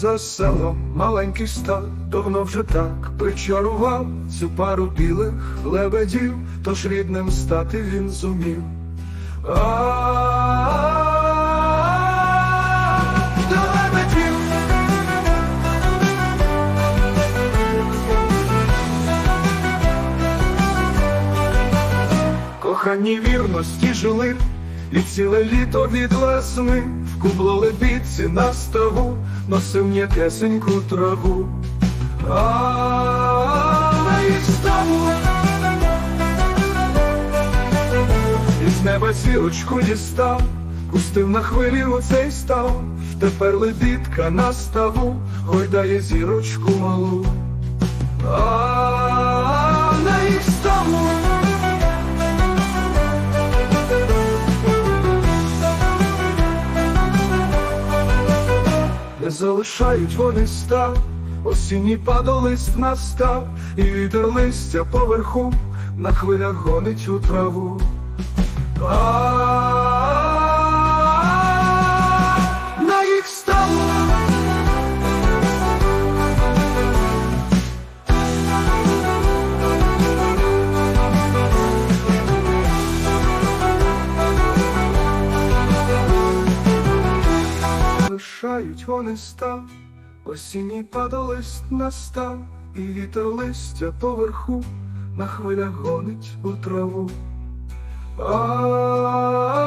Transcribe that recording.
За селом маленький став, давно вже так причарував. Цю пару білих лебедів, тож рідним стати він зумів. Кохані вірності жили, і ціле літо від весни в кубло лебідці на ставу носив м'якесеньку траву. А їх ставу із неба зірочку дістав, пустив на хвилі у цей став. Тепер лебідка на ставу гойдає зірочку малу. А Не залишають вони став, осінній падолист настав, і вітер листя поверху на хвилях гонить у траву. Лишають вони став, осінній падалист настав, і вітер листя поверху на хвилях гонить у траву. А на їх ставу